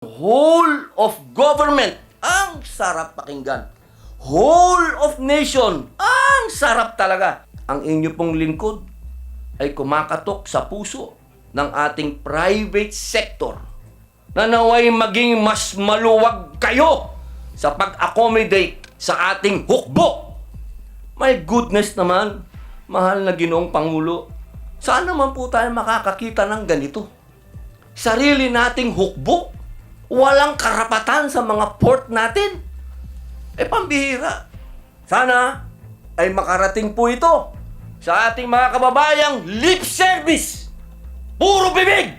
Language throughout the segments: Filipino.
Whole of government. Ang sarap pakinggan. Whole of nation. Ang sarap talaga. Ang inyo pong lingkod ay kumakatok sa puso ng ating private sector na naway maging mas maluwag kayo sa pag-accommodate sa ating hukbo. My goodness naman, mahal na ginoong Pangulo. Saan naman po tayo makakakita ng ganito? Sarili nating hukbo? Walang karapatan sa mga port natin? Eh, pambihira. Sana ay makarating po ito sa ating mga kababayang lip service. Puro bibig!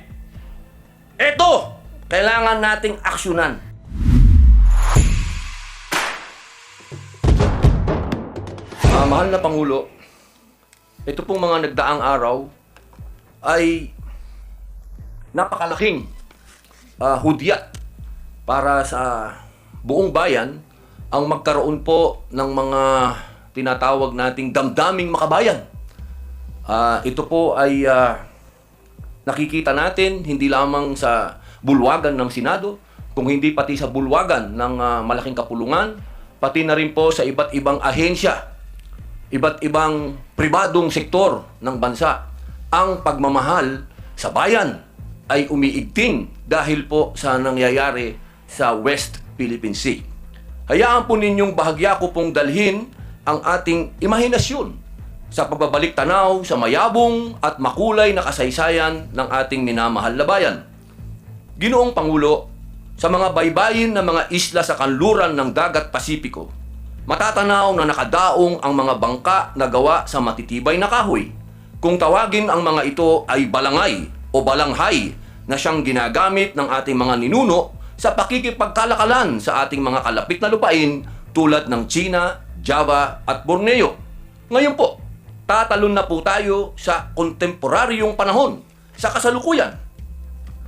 Ito, kailangan nating aksyonan. Ah, mahal na Pangulo, ito pong mga nagdaang araw ay napakalaking ah, hudyat para sa buong bayan ang magkaroon po ng mga tinatawag nating damdaming makabayan. Ah, ito po ay ah, nakikita natin hindi lamang sa bulwagan ng Senado, kung hindi pati sa bulwagan ng ah, malaking kapulungan, pati na rin po sa iba't ibang ahensya, iba't ibang pribadong sektor ng bansa. Ang pagmamahal sa bayan ay umiigting dahil po sa nangyayari sa West Philippine Sea. Hayaan po ninyong bahagya ko pong dalhin ang ating imahinasyon sa pagbabalik tanaw sa mayabong at makulay na kasaysayan ng ating minamahal na bayan. Ginoong Pangulo, sa mga baybayin ng mga isla sa kanluran ng Dagat Pasipiko, matatanaw na nakadaong ang mga bangka na gawa sa matitibay na kahoy. Kung tawagin ang mga ito ay balangay o balanghay na siyang ginagamit ng ating mga ninuno sa pakikipagkalakalan sa ating mga kalapit na lupain tulad ng China, Java at Borneo. Ngayon po, tatalon na po tayo sa kontemporaryong panahon, sa kasalukuyan.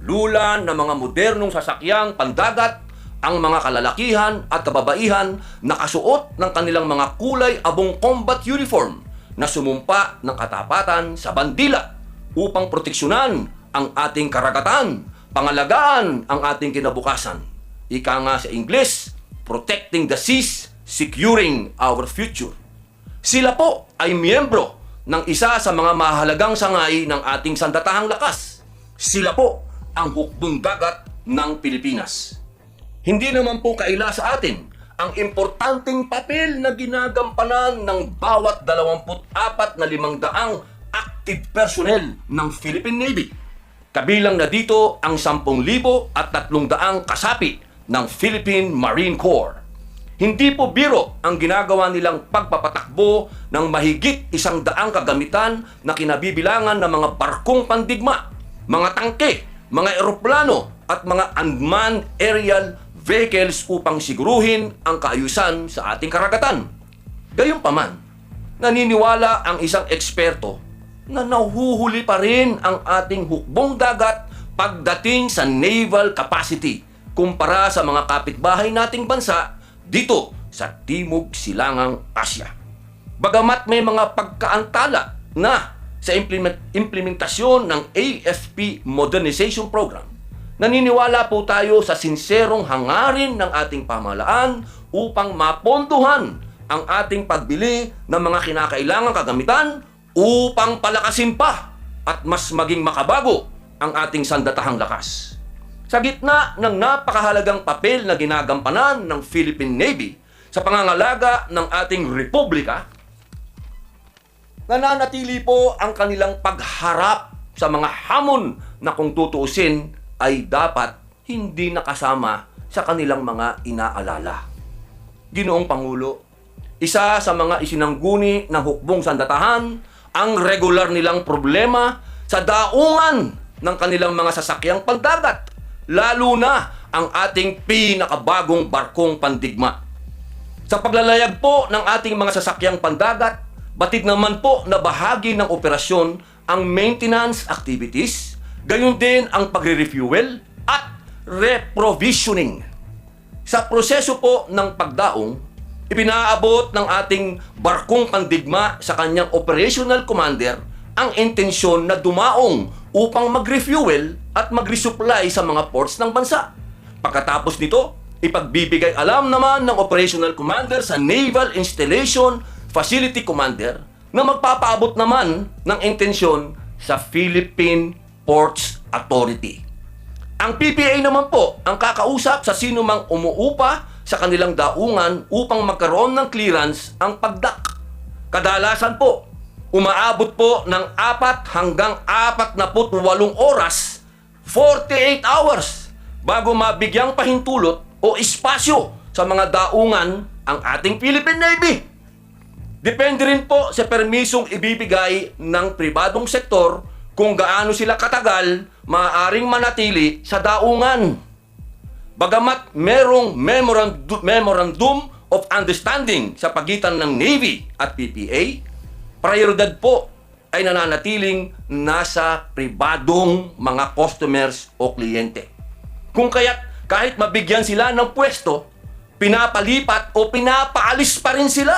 Lulan ng mga modernong sasakyang pandagat ang mga kalalakihan at kababaihan nakasuot ng kanilang mga kulay abong combat uniform na sumumpa ng katapatan sa bandila upang proteksyonan ang ating karagatan, pangalagaan ang ating kinabukasan. Ika nga sa Ingles, protecting the seas, securing our future. Sila po ay miyembro ng isa sa mga mahalagang sangay ng ating sandatahang lakas. Sila po ang hukbong dagat ng Pilipinas. Hindi naman po kaila sa atin ang importanteng papel na ginagampanan ng bawat 24 na limang daang active personnel ng Philippine Navy. Kabilang na dito ang 10,000 at 300 kasapi ng Philippine Marine Corps. Hindi po biro ang ginagawa nilang pagpapatakbo ng mahigit isang daang kagamitan na kinabibilangan ng mga barkong pandigma, mga tangke, mga eroplano at mga unmanned aerial vehicles upang siguruhin ang kaayusan sa ating karagatan. Gayunpaman, naniniwala ang isang eksperto na nahuhuli pa rin ang ating hukbong dagat pagdating sa naval capacity kumpara sa mga kapitbahay nating bansa dito sa Timog Silangang Asya. Bagamat may mga pagkaantala na sa implement, implementasyon ng AFP Modernization Program, naniniwala po tayo sa sinserong hangarin ng ating pamahalaan upang mapondohan ang ating pagbili ng mga kinakailangang kagamitan upang palakasin pa at mas maging makabago ang ating sandatahang lakas. Sa gitna ng napakahalagang papel na ginagampanan ng Philippine Navy sa pangangalaga ng ating republika, nananatili po ang kanilang pagharap sa mga hamon na kung tutuusin ay dapat hindi nakasama sa kanilang mga inaalala. Ginoong Pangulo, isa sa mga isinangguni ng hukbong sandatahan ang regular nilang problema sa daungan ng kanilang mga sasakyang pandagat, lalo na ang ating pinakabagong barkong pandigma. Sa paglalayag po ng ating mga sasakyang pandagat, batid naman po na bahagi ng operasyon ang maintenance activities, gayon din ang pagre-refuel at reprovisioning. Sa proseso po ng pagdaong, ipinaabot ng ating barkong pandigma sa kanyang operational commander ang intensyon na dumaong upang mag-refuel at mag-resupply sa mga ports ng bansa. Pagkatapos nito, ipagbibigay alam naman ng Operational Commander sa Naval Installation Facility Commander na magpapaabot naman ng intensyon sa Philippine Ports Authority. Ang PPA naman po ang kakausap sa sino mang umuupa sa kanilang daungan upang magkaroon ng clearance ang pagdak. Kadalasan po, umaabot po ng 4 hanggang 48 oras, 48 hours, bago mabigyang pahintulot o espasyo sa mga daungan ang ating Philippine Navy. Depende rin po sa permisong ibibigay ng pribadong sektor kung gaano sila katagal maaaring manatili sa daungan. Bagamat merong memorandum, of understanding sa pagitan ng Navy at PPA, prioridad po ay nananatiling nasa pribadong mga customers o kliyente. Kung kaya't kahit mabigyan sila ng pwesto, pinapalipat o pinapaalis pa rin sila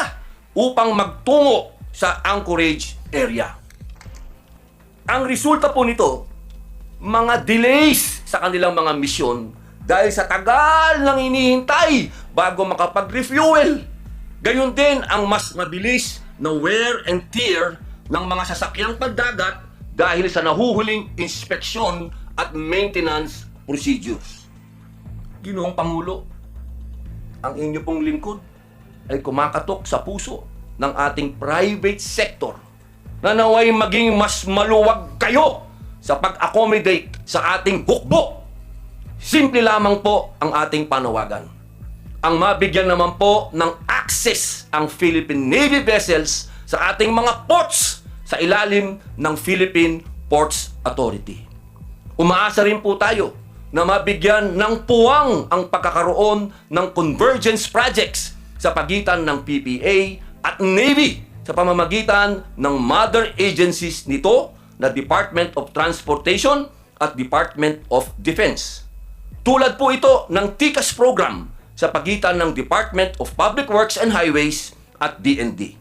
upang magtungo sa anchorage area. Ang resulta po nito, mga delays sa kanilang mga misyon dahil sa tagal ng inihintay bago makapag-refuel. Gayon din ang mas mabilis na wear and tear ng mga sasakyang pagdagat dahil sa nahuhuling inspeksyon at maintenance procedures. Ginoong Pangulo, ang inyo pong lingkod ay kumakatok sa puso ng ating private sector na naway maging mas maluwag kayo sa pag-accommodate sa ating hukbo. Simple lamang po ang ating panawagan. Ang mabigyan naman po ng access ang Philippine Navy vessels sa ating mga ports sa ilalim ng Philippine Ports Authority. Umaasa rin po tayo na mabigyan ng puwang ang pagkakaroon ng convergence projects sa pagitan ng PPA at Navy sa pamamagitan ng mother agencies nito na Department of Transportation at Department of Defense. Tulad po ito ng TICAS program sa pagitan ng Department of Public Works and Highways at DND.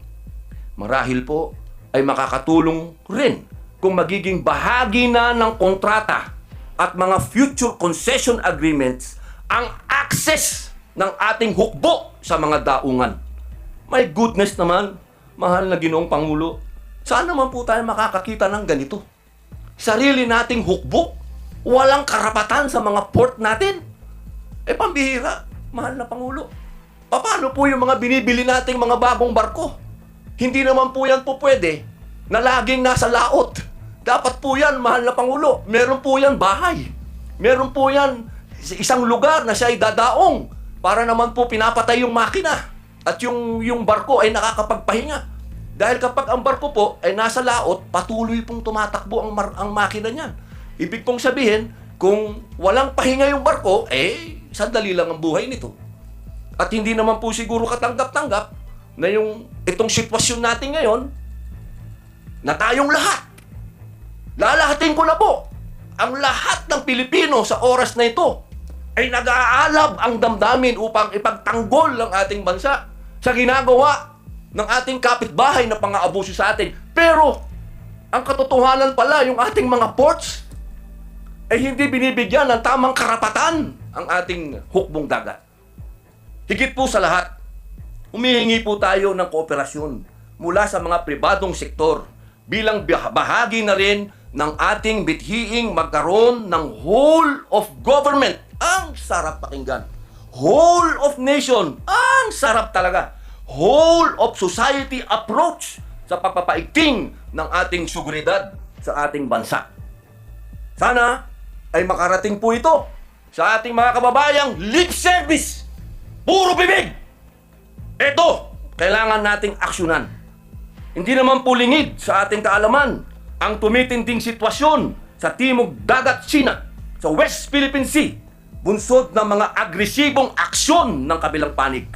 Marahil po ay makakatulong rin kung magiging bahagi na ng kontrata at mga future concession agreements ang access ng ating hukbo sa mga daungan. My goodness naman, mahal na ginoong Pangulo, saan naman po tayo makakakita ng ganito? Sarili nating hukbo, walang karapatan sa mga port natin. Eh pambihira, mahal na Pangulo. Paano po yung mga binibili nating mga bagong barko? Hindi naman po yan po pwede na laging nasa laot. Dapat po yan, mahal na Pangulo. Meron po yan bahay. Meron po yan sa isang lugar na siya ay dadaong para naman po pinapatay yung makina at yung, yung barko ay nakakapagpahinga. Dahil kapag ang barko po ay nasa laot, patuloy pong tumatakbo ang, mar- ang makina niyan. Ibig pong sabihin, kung walang pahinga yung barko, eh, sandali lang ang buhay nito. At hindi naman po siguro katanggap-tanggap na yung itong sitwasyon natin ngayon na tayong lahat. Lalahatin ko na po ang lahat ng Pilipino sa oras na ito ay nag-aalab ang damdamin upang ipagtanggol ang ating bansa sa ginagawa ng ating kapitbahay na pang-aabuso sa atin. Pero, ang katotohanan pala, yung ating mga ports, ay hindi binibigyan ng tamang karapatan ang ating hukbong dagat. Higit po sa lahat, humihingi po tayo ng kooperasyon mula sa mga pribadong sektor bilang bah- bahagi na rin ng ating bithiing magkaroon ng whole of government. Ang sarap pakinggan. Whole of nation. Ang sarap talaga. Whole of society approach sa pagpapaigting ng ating seguridad sa ating bansa. Sana ay makarating po ito sa ating mga kababayang lip service. Puro bibig! Ito, kailangan nating aksyonan. Hindi naman po lingid sa ating kaalaman ang tumitinding sitwasyon sa Timog Dagat Sina, sa West Philippine Sea, bunsod ng mga agresibong aksyon ng kabilang panig.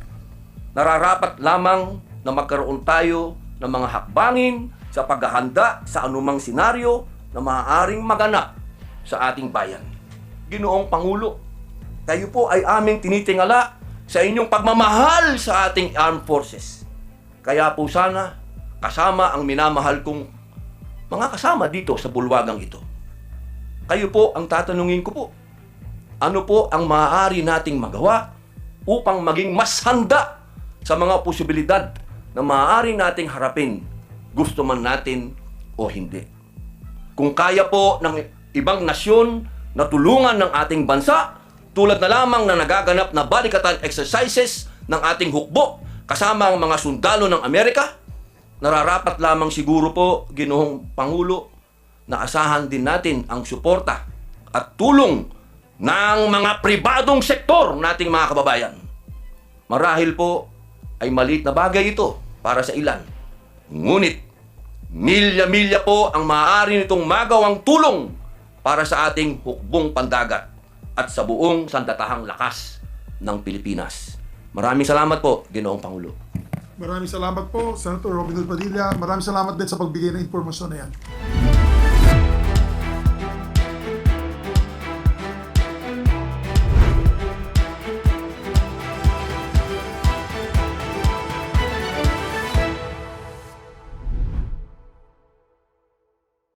Nararapat lamang na magkaroon tayo ng mga hakbangin sa paghahanda sa anumang senaryo na maaaring maganap sa ating bayan. Ginoong Pangulo, kayo po ay aming tinitingala sa inyong pagmamahal sa ating armed forces. Kaya po sana, kasama ang minamahal kong mga kasama dito sa bulwagang ito. Kayo po ang tatanungin ko po. ano po ang maaari nating magawa upang maging mas handa sa mga posibilidad na maaari nating harapin, gusto man natin o hindi. Kung kaya po ng ibang nasyon na tulungan ng ating bansa, tulad na lamang na nagaganap na balikatan exercises ng ating hukbo kasama ang mga sundalo ng Amerika, nararapat lamang siguro po, Ginoong Pangulo, na asahan din natin ang suporta at tulong ng mga pribadong sektor nating mga kababayan. Marahil po ay maliit na bagay ito para sa ilan. Ngunit, milya-milya po ang maaari nitong magawang tulong para sa ating hukbong pandagat at sa buong sandatahang lakas ng Pilipinas. Maraming salamat po, Ginoong Pangulo. Maraming salamat po, Senator Robin Padilla. Maraming salamat din sa pagbigay ng impormasyon na yan.